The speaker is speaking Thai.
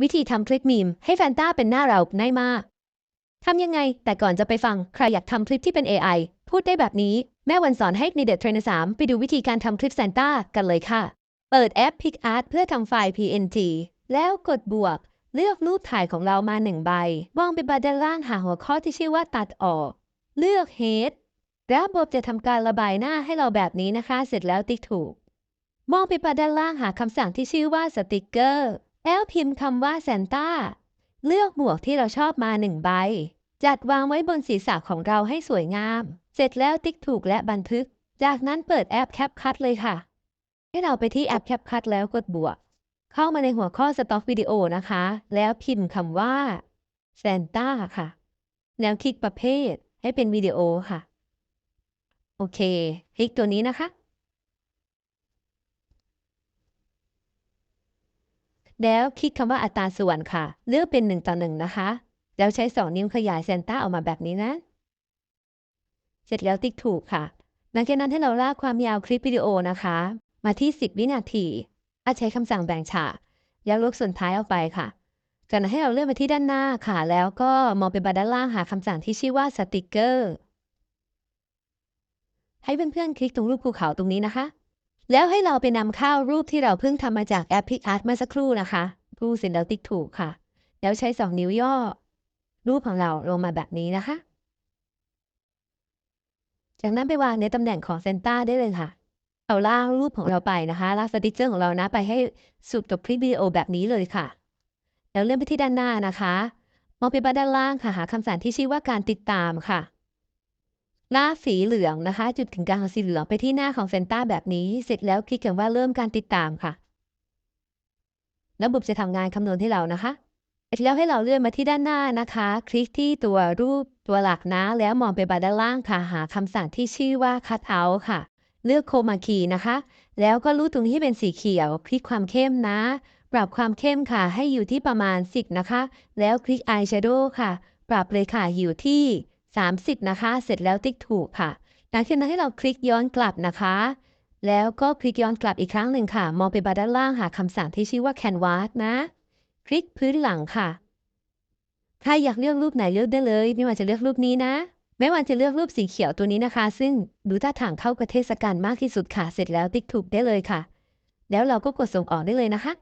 วิธีทำคลิปมีมให้แฟนต้าเป็นหน้าเราง่ายมากทำยังไง แต่ก่อนจะไปฟัง ใครอยากทำคลิปที่เป็น AI พูดได้แบบนี้ แม่วันสอนให้ในเด็ดเทรนสามไปดูวิธีการทำคลิปแซนต้ากันเลยค่ะ เปิดแอป PicArt เพื่อทำไฟล์ PNG แล้วกดบวก เลือกรูปถ่ายของเรามาหนึ่งใบมองไปบาร์ด้านล่างหาหัวข้อที่ชื่อว่าตัดออก เลือก Head แล้วระบบจะทำการระบายหน้าให้เราแบบนี้นะคะ เสร็จแล้วติ๊กถูก มองไปบาร์ด้านล่างหาคำสั่งที่ชื่อว่าสติกเกอร์ แอลพิมพ์คำว่าแซนต้า เลือกหมวกที่เราชอบมาหนึ่งใบ จัดวางไว้บนศีรษะของเราให้สวยงาม เสร็จแล้วติ๊กถูกและบันทึก จากนั้นเปิดแอป CapCut เลยค่ะ ให้เราไปที่แอป CapCut แล้วกดบวก เข้ามาในหัวข้อ Stock Video นะคะ แล้วพิมพ์คำว่า Santa ค่ะแล้วคลิกประเภทให้เป็นวิดีโอค่ะ โอเค คลิกตัวนี้นะคะ แล้วคลิกคำว่าอัตราส่วนค่ะ เลือกเป็น 1 ต่อ 1 นะคะ แล้วใช้ 2 นิ้วขยายเซนต้าออกมาแบบนี้นะ เสร็จแล้วติ๊กถูกค่ะ หลังจากนั้นให้เราลากความยาวคลิปวิดีโอนะคะ มาที่ 10 วินาทีอาจใช้คำสั่งแบ่งฉากแล้วลบส่วนท้ายออกไปค่ะ จากนั้นให้เราเลื่อนไปที่ด้านหน้าค่ะ แล้วก็มองไปบาร์ด้านล่างหาคำสั่งที่ชื่อว่าสติกเกอร์ ให้เพื่อนๆคลิกตรงรูปภูเขาตรงนี้นะคะ แล้วให้เราไปนำเข้ารูปที่เราเพิ่งทำมาจากแอป PicArt เมื่อสักครู่นะคะรูปเสร็จแล้วติ๊กถูกค่ะ แล้วใช้2นิ้วย่อ รูปของเราลงมาแบบนี้นะคะ จากนั้นไปวางในตำแหน่งของเซนต้าได้เลยค่ะ เอาล่างรูปของเราไปนะคะลากสติ๊กเกอร์ของเรานะไปให้สุดกับคลิปวิดีโอแบบนี้เลยค่ะ แล้วเลื่อนไปที่ด้านหน้านะคะ มองไปบาร์ด้านล่างค่ะหาคำสั่งที่ชื่อว่าการติดตามค่ะ ลากสีเหลืองนะคะ จุดถึงกลางของสีเหลืองไปที่หน้าของเซนต้าแบบนี้ เสร็จแล้วคลิกคำว่าเริ่มการติดตามค่ะ ระบบจะทำงานคำนวณให้เรานะคะเสร็จแล้วให้เราเลื่อนมาที่ด้านหน้านะคะ คลิกที่ตัวรูปตัวหลักนะ แล้วมองไปบาด้านล่างค่ะ หาคำสั่งที่ชื่อว่า cut out ค่ะ เลือกโคมาคีนะคะ แล้วก็รูปตรงนี้ให้เป็นสีเขียว คลิกความเข้มนะ ปรับความเข้มค่ะ ให้อยู่ที่ประมาณ 10 นะคะ แล้วคลิก Eye Shadow ค่ะ ปรับเลยค่ะอยู่ที่ 30 นะคะ เสร็จแล้วติ๊กถูกค่ะหลังจากนั้นให้เราคลิกย้อนกลับนะคะ แล้วก็คลิกย้อนกลับอีกครั้งหนึ่งค่ะ มองไปบาร์ด้านล่างหาคำสั่งที่ชื่อว่า Canvas นะ คลิกพื้นหลังค่ะใครอยากเลือกรูปไหนเลือกได้เลย ไม่ว่าจะเลือกรูปนี้นะไม่ว่าจะเลือกรูปสีเขียวตัวนี้นะคะ ซึ่งดูท่าทางเข้ากับเทศกาลมากที่สุดค่ะ เสร็จแล้วติ๊กถูกได้เลยค่ะ แล้วเราก็กดส่งออกได้เลยนะคะ